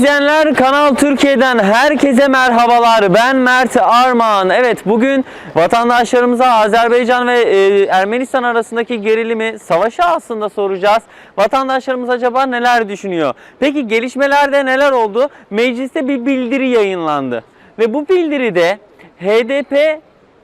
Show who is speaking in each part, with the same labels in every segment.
Speaker 1: izleyenler Kanal Türkiye'den herkese merhabalar. Ben Mert Armağan. Evet bugün vatandaşlarımıza Azerbaycan ve e, Ermenistan arasındaki gerilimi, savaşı aslında soracağız. Vatandaşlarımız acaba neler düşünüyor? Peki gelişmelerde neler oldu? Mecliste bir bildiri yayınlandı. Ve bu bildiride HDP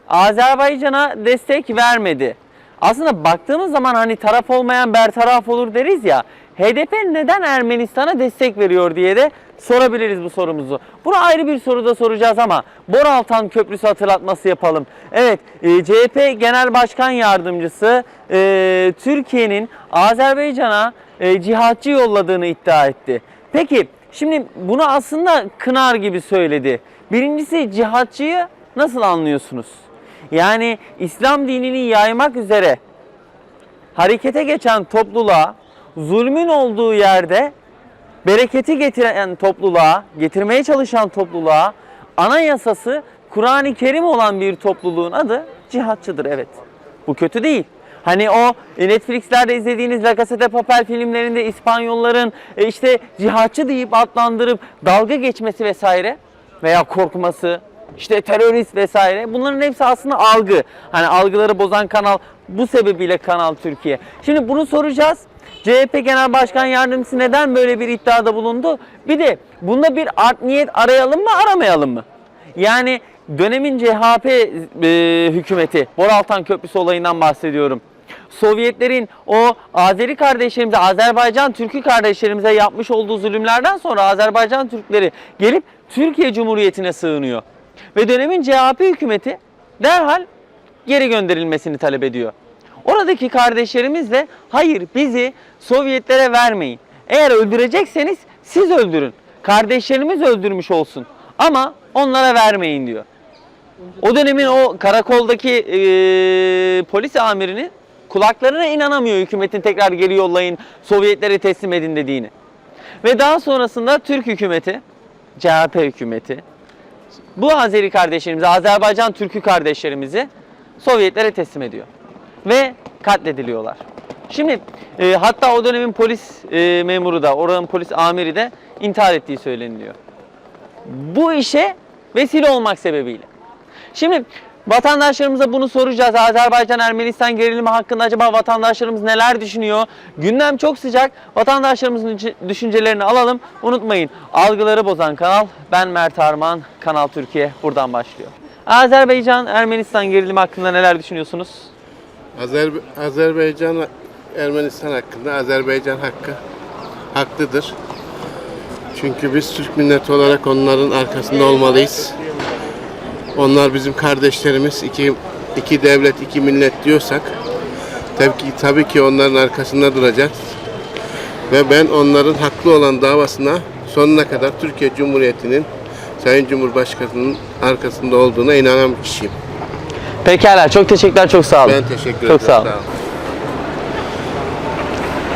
Speaker 1: Azerbaycan'a destek vermedi. Aslında baktığımız zaman hani taraf olmayan bertaraf olur deriz ya. HDP neden Ermenistan'a destek veriyor diye de sorabiliriz bu sorumuzu. Bunu ayrı bir soruda soracağız ama Boraltan Köprüsü hatırlatması yapalım. Evet e, CHP Genel Başkan Yardımcısı e, Türkiye'nin Azerbaycan'a e, cihatçı yolladığını iddia etti. Peki şimdi bunu aslında kınar gibi söyledi. Birincisi cihatçıyı nasıl anlıyorsunuz? Yani İslam dinini yaymak üzere harekete geçen topluluğa, zulmün olduğu yerde bereketi getiren topluluğa, getirmeye çalışan topluluğa anayasası Kur'an-ı Kerim olan bir topluluğun adı cihatçıdır evet. Bu kötü değil. Hani o e, Netflix'lerde izlediğiniz La Casa de Papel filmlerinde İspanyolların e, işte cihatçı deyip adlandırıp dalga geçmesi vesaire veya korkması, işte terörist vesaire bunların hepsi aslında algı. Hani algıları bozan kanal bu sebebiyle Kanal Türkiye. Şimdi bunu soracağız. CHP Genel Başkan Yardımcısı neden böyle bir iddiada bulundu? Bir de bunda bir art niyet arayalım mı aramayalım mı? Yani dönemin CHP e, hükümeti, Boraltan Köprüsü olayından bahsediyorum. Sovyetlerin o Azeri kardeşlerimize, Azerbaycan Türk'ü kardeşlerimize yapmış olduğu zulümlerden sonra Azerbaycan Türkleri gelip Türkiye Cumhuriyeti'ne sığınıyor. Ve dönemin CHP hükümeti derhal geri gönderilmesini talep ediyor. Oradaki kardeşlerimiz de hayır bizi Sovyetlere vermeyin. Eğer öldürecekseniz siz öldürün. Kardeşlerimiz öldürmüş olsun. Ama onlara vermeyin diyor. O dönemin o karakoldaki eee, polis amirinin kulaklarına inanamıyor hükümetin tekrar geri yollayın, Sovyetlere teslim edin dediğini. Ve daha sonrasında Türk hükümeti, CHP hükümeti, bu Azeri kardeşlerimizi, Azerbaycan Türk'ü kardeşlerimizi Sovyetlere teslim ediyor. Ve katlediliyorlar. Şimdi e, hatta o dönemin polis e, memuru da, oranın polis amiri de intihar ettiği söyleniliyor. Bu işe vesile olmak sebebiyle. Şimdi vatandaşlarımıza bunu soracağız. Azerbaycan-Ermenistan gerilimi hakkında acaba vatandaşlarımız neler düşünüyor? Gündem çok sıcak. Vatandaşlarımızın düş- düşüncelerini alalım. Unutmayın algıları bozan kanal ben Mert Arman. Kanal Türkiye buradan başlıyor. Azerbaycan-Ermenistan gerilimi hakkında neler düşünüyorsunuz?
Speaker 2: Azer, Azerbaycan Ermenistan hakkında Azerbaycan hakkı haklıdır. Çünkü biz Türk milleti olarak onların arkasında olmalıyız. Onlar bizim kardeşlerimiz. iki iki devlet, iki millet diyorsak tabii ki, tabii ki onların arkasında duracağız. Ve ben onların haklı olan davasına sonuna kadar Türkiye Cumhuriyeti'nin Sayın Cumhurbaşkanı'nın arkasında olduğuna inanan bir kişiyim.
Speaker 1: Pekala çok teşekkürler çok sağ olun.
Speaker 2: Ben teşekkür ederim.
Speaker 1: Çok sağ olun.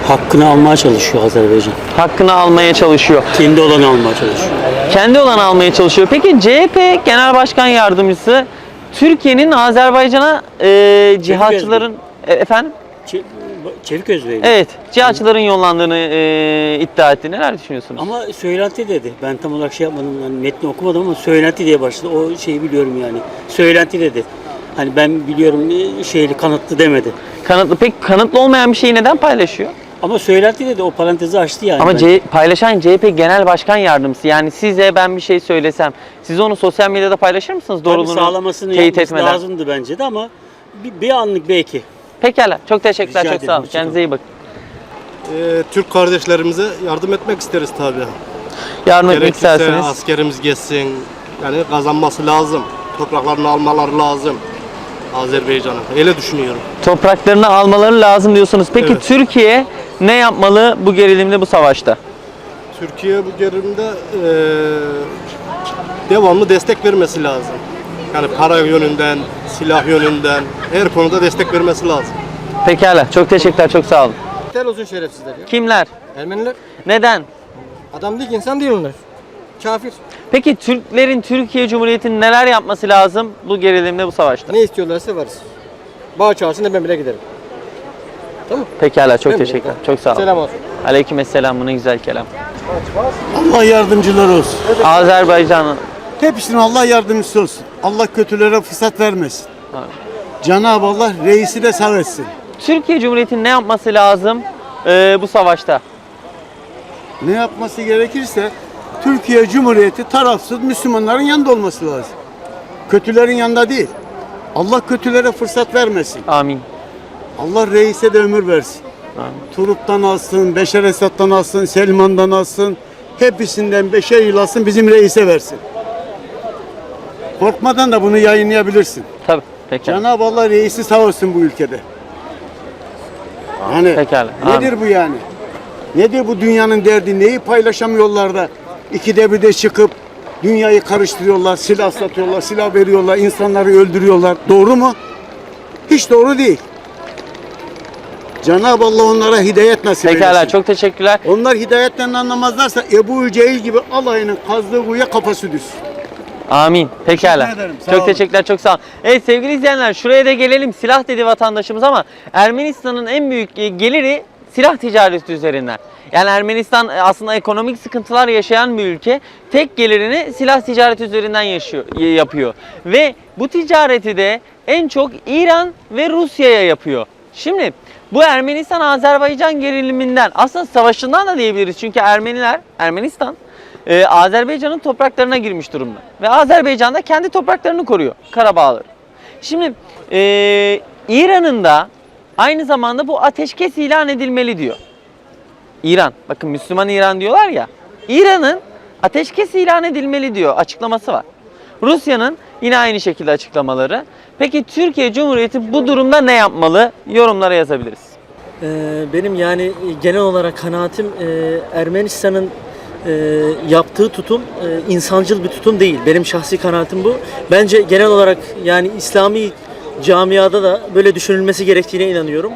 Speaker 3: hakkını almaya çalışıyor Azerbaycan.
Speaker 1: Hakkını almaya çalışıyor.
Speaker 3: Kendi olanı almaya çalışıyor.
Speaker 1: Kendi olanı almaya çalışıyor. Peki CHP Genel Başkan Yardımcısı Türkiye'nin Azerbaycan'a e, cihatçıların E, efendim
Speaker 3: Çe- Çevik Özbey.
Speaker 1: evet cihatçıların yollandığını e, iddia etti. Neler düşünüyorsunuz?
Speaker 3: Ama söylenti dedi. Ben tam olarak şey yapmadım, yani metni okumadım ama söylenti diye başladı. O şeyi biliyorum yani. Söylenti dedi. Hani ben biliyorum e, şeyli kanıtlı demedi.
Speaker 1: Kanıtlı peki kanıtlı olmayan bir şeyi neden paylaşıyor?
Speaker 3: Ama söylenti dedi. O parantezi açtı yani.
Speaker 1: Ama C- paylaşan CHP Genel Başkan Yardımcısı yani size ben bir şey söylesem siz onu sosyal medyada paylaşır mısınız
Speaker 3: Tabii
Speaker 1: doğruluğunu
Speaker 3: sağlamasını
Speaker 1: teyit
Speaker 3: yapması
Speaker 1: etmeden?
Speaker 3: lazımdı bence de ama bir, bir anlık belki.
Speaker 1: Pekala çok teşekkürler
Speaker 3: Rica
Speaker 1: çok sağ olun. Kendinize iyi bakın.
Speaker 4: Ee, Türk kardeşlerimize yardım etmek isteriz tabii.
Speaker 1: Yardım etmek isterseniz.
Speaker 4: askerimiz geçsin. Yani kazanması lazım. Topraklarını almaları lazım. Azerbaycan'ın. Öyle düşünüyorum.
Speaker 1: topraklarını almaları lazım diyorsunuz. Peki
Speaker 4: Evet.
Speaker 1: Türkiye ne yapmalı bu gerilimde bu savaşta?
Speaker 4: Türkiye bu gerimde eee, devamlı destek vermesi lazım. Yani para yönünden, silah yönünden her konuda destek vermesi lazım.
Speaker 1: Pekala çok teşekkürler çok sağ olun.
Speaker 5: Tel olsun şerefsizler ya.
Speaker 1: Kimler?
Speaker 5: Ermeniler
Speaker 1: Neden?
Speaker 5: adam değil ki insan değil onlar. Kafir.
Speaker 1: Peki Türklerin Türkiye Cumhuriyeti'nin neler yapması lazım bu gerilimde bu savaşta?
Speaker 5: Ne istiyorlarsa varız. Bağ çağırsın da ben bile giderim. Tamam.
Speaker 1: Pekala çok
Speaker 5: Memnun
Speaker 1: teşekkürler.
Speaker 5: oldum.
Speaker 1: Çok sağ olun.
Speaker 5: Selam olsun.
Speaker 1: Aleykümselam bu ne güzel kelam.
Speaker 6: Allah yardımcılar olsun.
Speaker 1: Azerbaycan'ın
Speaker 6: Hepsinin Allah yardımcısı olsun. Allah kötülere fırsat vermesin. Cenab-ı Allah reisi de sağ etsin.
Speaker 1: Türkiye Cumhuriyeti'nin ne yapması lazım e, bu savaşta?
Speaker 6: Ne yapması gerekirse Türkiye Cumhuriyeti tarafsız Müslümanların yanında olması lazım. Kötülerin yanında değil. Allah kötülere fırsat vermesin.
Speaker 1: Amin.
Speaker 6: Allah reise de ömür versin.
Speaker 1: Amin.
Speaker 6: Turup'tan alsın, Beşer Esad'dan alsın, Selman'dan alsın. Hepsinden beşer yıl alsın bizim reise versin. Korkmadan da bunu yayınlayabilirsin.
Speaker 1: Tabii. Pekala.
Speaker 6: Cenab-ı Allah reisi sağ olsun bu ülkede. Yani
Speaker 1: Pekala,
Speaker 6: nedir bu yani? Nedir bu dünyanın derdi? Neyi paylaşamıyorlar da ikide bir de çıkıp dünyayı karıştırıyorlar, silah satıyorlar, silah veriyorlar, insanları öldürüyorlar. Doğru mu? Hiç doğru değil. Cenab-ı Allah onlara hidayet nasip
Speaker 1: Pekala
Speaker 6: eylesin.
Speaker 1: çok teşekkürler.
Speaker 6: Onlar hidayetten anlamazlarsa Ebu Cehil gibi alayının kazdığı kuyuya kafası düşsün.
Speaker 1: Amin. Pekala.
Speaker 6: Teşekkür ederim, sağ
Speaker 1: Çok
Speaker 6: olun.
Speaker 1: teşekkürler, çok sağ olun. Evet sevgili izleyenler şuraya da gelelim. Silah dedi vatandaşımız ama Ermenistan'ın en büyük e, geliri silah ticareti üzerinden. Yani Ermenistan e, aslında ekonomik sıkıntılar yaşayan bir ülke. Tek gelirini silah ticareti üzerinden yaşıyor, y- yapıyor. Ve bu ticareti de en çok İran ve Rusya'ya yapıyor. Şimdi bu Ermenistan-Azerbaycan geriliminden aslında savaşından da diyebiliriz. Çünkü Ermeniler, Ermenistan e, Azerbaycan'ın topraklarına girmiş durumda. Ve Azerbaycan da kendi topraklarını koruyor. Karabağları. Şimdi e, İran'ın da aynı zamanda bu ateşkes ilan edilmeli diyor. İran. Bakın Müslüman İran diyorlar ya. İran'ın ateşkes ilan edilmeli diyor açıklaması var. Rusya'nın yine aynı şekilde açıklamaları. Peki Türkiye Cumhuriyeti bu durumda ne yapmalı? Yorumlara yazabiliriz.
Speaker 7: Ee, Benim yani genel olarak kanaatim e, Ermenistan'ın e, yaptığı tutum e, insancıl bir tutum değil. Benim şahsi kanaatim bu. Bence genel olarak yani İslami camiada da böyle düşünülmesi gerektiğine inanıyorum.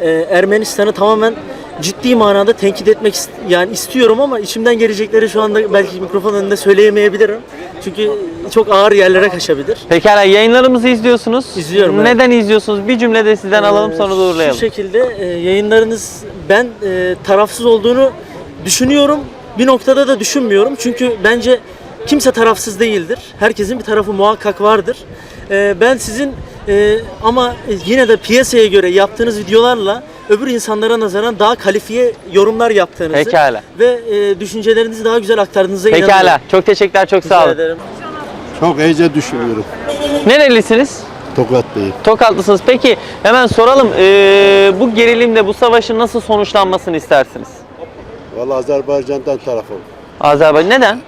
Speaker 7: Ee, Ermenistan'ı tamamen ciddi manada tenkit etmek ist- yani istiyorum ama içimden gelecekleri şu anda belki mikrofon önünde söyleyemeyebilirim. Çünkü çok ağır yerlere kaçabilir.
Speaker 1: Pekala yayınlarımızı izliyorsunuz.
Speaker 7: İzliyorum, evet.
Speaker 1: Neden izliyorsunuz? Bir cümlede sizden alalım
Speaker 7: Ee,
Speaker 1: sonra doğrulayalım.
Speaker 7: Şu şekilde e, yayınlarınız ben e, tarafsız olduğunu düşünüyorum. Bir noktada da düşünmüyorum. Çünkü bence kimse tarafsız değildir. Herkesin bir tarafı muhakkak vardır. E, ben sizin e, ama yine de piyasaya göre yaptığınız videolarla öbür insanlara nazaran daha kalifiye yorumlar yaptığınızı
Speaker 1: Pekala.
Speaker 7: ve e, düşüncelerinizi daha güzel aktardığınıza inanıyorum.
Speaker 1: Pekala. Çok teşekkürler. Çok
Speaker 7: Rica
Speaker 1: sağ olun.
Speaker 7: ederim.
Speaker 6: Çok iyice düşünüyorum.
Speaker 1: Nerelisiniz?
Speaker 6: Tokatlıyım.
Speaker 1: Tokatlısınız. Peki hemen soralım. Ee, bu gerilimde, bu savaşın nasıl sonuçlanmasını istersiniz?
Speaker 6: Valla Azerbaycan'dan tarafım.
Speaker 1: Azerbaycan neden?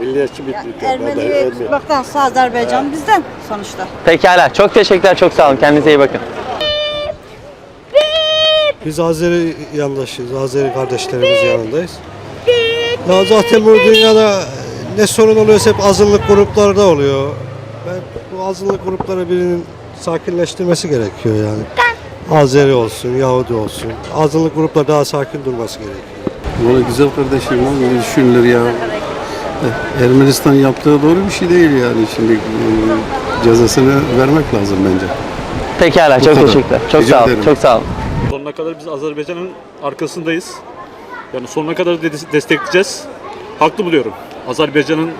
Speaker 6: Milliyetçi bir ülke.
Speaker 8: Ermeni'yi tutmaktansa Azerbaycan bizden sonuçta.
Speaker 1: Pekala. Çok teşekkürler. Çok sağ olun. Kendinize iyi bakın.
Speaker 9: Biz Azeri yandaşıyız, Azeri kardeşlerimizin yanındayız. Ya zaten bu dünyada ne sorun oluyorsa hep azınlık gruplarda oluyor. Ben bu azınlık grupları birinin sakinleştirmesi gerekiyor yani. Azeri olsun, Yahudi olsun. Azınlık gruplar daha sakin durması gerekiyor.
Speaker 10: Valla güzel kardeşim lan böyle düşünülür ya. Ermenistan yaptığı doğru bir şey değil yani şimdi e, cezasını vermek lazım bence.
Speaker 1: Pekala. Çok
Speaker 10: kadar.
Speaker 1: teşekkürler. Çok
Speaker 10: Rica
Speaker 1: sağ olun.
Speaker 10: ederim.
Speaker 1: Çok sağ olun.
Speaker 11: Sonuna kadar biz Azerbaycan'ın arkasındayız. Yani sonuna kadar de- destekleyeceğiz. Haklı buluyorum. Azerbaycan'ın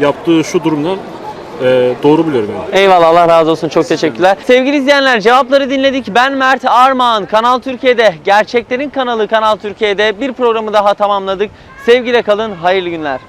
Speaker 11: yaptığı şu durumdan e, doğru buluyorum yani.
Speaker 1: Eyvallah Allah razı olsun çok teşekkürler. Sevgili izleyenler cevapları dinledik. Ben Mert Armağan Kanal Türkiye'de Gerçeklerin kanalı Kanal Türkiye'de bir programı daha tamamladık. Sevgiyle kalın hayırlı günler.